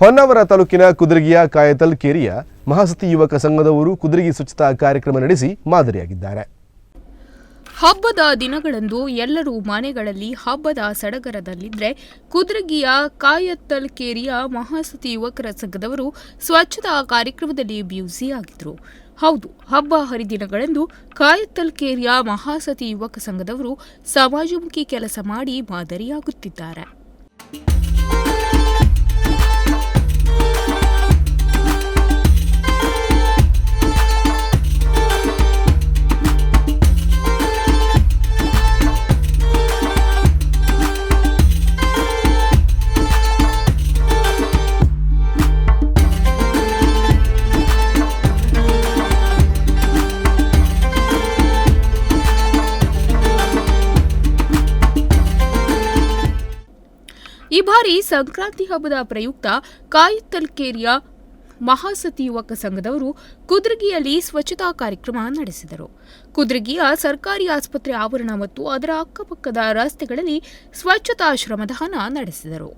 ಹೊನ್ನಾವರ ತಾಲೂಕಿನ ಕುದುರಗಿಯ ಕಾಯತಲ್ ಕೇರಿಯ ಮಹಾಸತಿ ಯುವಕ ಸಂಘದವರು ಕುದುರಗಿ ಸ್ವಚ್ಛತಾ ಕಾರ್ಯಕ್ರಮ ನಡೆಸಿ ಮಾದರಿಯಾಗಿದ್ದಾರೆ. ಹಬ್ಬದ ದಿನಗಳಂದು ಎಲ್ಲರೂ ಮನೆಗಳಲ್ಲಿ ಹಬ್ಬದ ಸಡಗರದಲ್ಲಿದ್ದರೆ ಕುದ್ರಗಿಯ ಕಾಯತ್ತಲ್ ಕೇರಿಯ ಮಹಾಸತಿ ಯುವಕರ ಸಂಘದವರು ಸ್ವಚ್ಛತಾ ಕಾರ್ಯಕ್ರಮದಲ್ಲಿ ಬ್ಯೂಸಿಯಾಗಿದ್ದರು ಹೌದು, ಹಬ್ಬ ಹರಿದಿನಗಳಂದು ಕಾಯತ್ತಲ್ ಕೇರಿಯ ಮಹಾಸತಿ ಯುವಕ ಸಂಘದವರು ಸಮಾಜಮುಖಿ ಕೆಲಸ ಮಾಡಿ ಮಾದರಿಯಾಗುತ್ತಿದ್ದಾರೆ. ಈ ಬಾರಿ ಸಂಕ್ರಾಂತಿ ಹಬ್ಬದ ಪ್ರಯುಕ್ತ ಕಾಯತ್ತಲ್ಕೇರಿಯ ಮಹಾಸತಿ ಯುವಕ ಸಂಘದವರು ಕುದ್ರಗಿಯಲ್ಲಿ ಸ್ವಚ್ಛತಾ ಕಾರ್ಯಕ್ರಮ ನಡೆಸಿದರು. ಕುದ್ರಗಿಯ ಸರ್ಕಾರಿ ಆಸ್ಪತ್ರೆ ಆವರಣ ಮತ್ತು ಅದರ ಅಕ್ಕಪಕ್ಕದ ರಸ್ತೆಗಳಲ್ಲಿ ಸ್ವಚ್ಛತಾ ಶ್ರಮದಾನ ನಡೆಸಿದರು.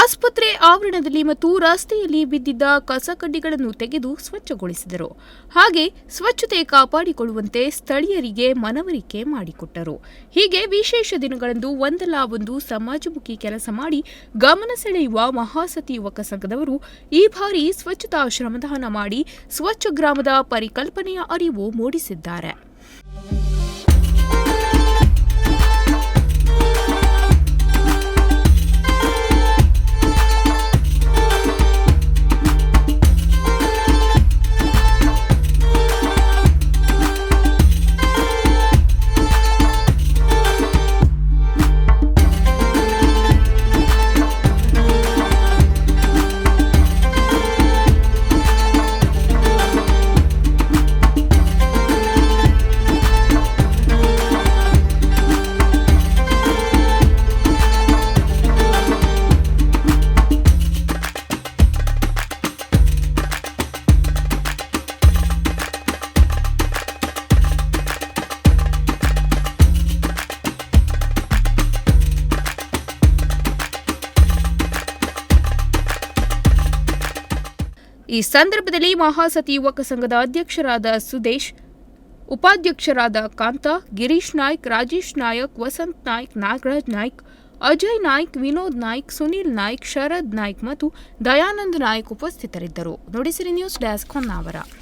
ಆಸ್ಪತ್ರೆ ಆವರಣದಲ್ಲಿ ಮತ್ತು ರಸ್ತೆಯಲ್ಲಿ ಬಿದ್ದಿದ್ದ ಕಸಕಡ್ಡಿಗಳನ್ನು ತೆಗೆದು ಸ್ವಚ್ಛಗೊಳಿಸಿದರು. ಹಾಗೆ ಸ್ವಚ್ಛತೆ ಕಾಪಾಡಿಕೊಳ್ಳುವಂತೆ ಸ್ಥಳೀಯರಿಗೆ ಮನವರಿಕೆ ಮಾಡಿಕೊಟ್ಟರು. ಹೀಗೆ ವಿಶೇಷ ದಿನಗಳಂದು ಒಂದಲ್ಲ ಒಂದು ಸಮಾಜಮುಖಿ ಕೆಲಸ ಮಾಡಿ ಗಮನ ಸೆಳೆಯುವ ಮಹಾಸತಿ ಯುವಕ ಸಂಘದವರು ಈ ಬಾರಿ ಸ್ವಚ್ಛತಾ ಶ್ರಮದಾನ ಮಾಡಿ ಸ್ವಚ್ಛ ಗ್ರಾಮದ ಪರಿಕಲ್ಪನೆಯ ಅರಿವು ಮೂಡಿಸಿದ್ದಾರೆ. ಈ ಸಂದರ್ಭದಲ್ಲಿ ಮಹಾಸತಿ ಯುವಕ ಸಂಘದ ಅಧ್ಯಕ್ಷರಾದ ಸುದೇಶ್, ಉಪಾಧ್ಯಕ್ಷರಾದ ಕಾಂತ, ಗಿರೀಶ್ ನಾಯ್ಕ್, ರಾಜೇಶ್ ನಾಯಕ್, ವಸಂತ್ ನಾಯ್ಕ್, ನಾಗರಾಜ್ ನಾಯ್ಕ್, ಅಜಯ್ ನಾಯ್ಕ್, ವಿನೋದ್ ನಾಯ್ಕ್, ಸುನೀಲ್ ನಾಯ್ಕ್, ಶರದ್ ನಾಯ್ಕ್ ಮತ್ತು ದಯಾನಂದ್ ನಾಯ್ಕ್ ಉಪಸ್ಥಿತರಿದ್ದರು. Nudisiri news desk Honnavar.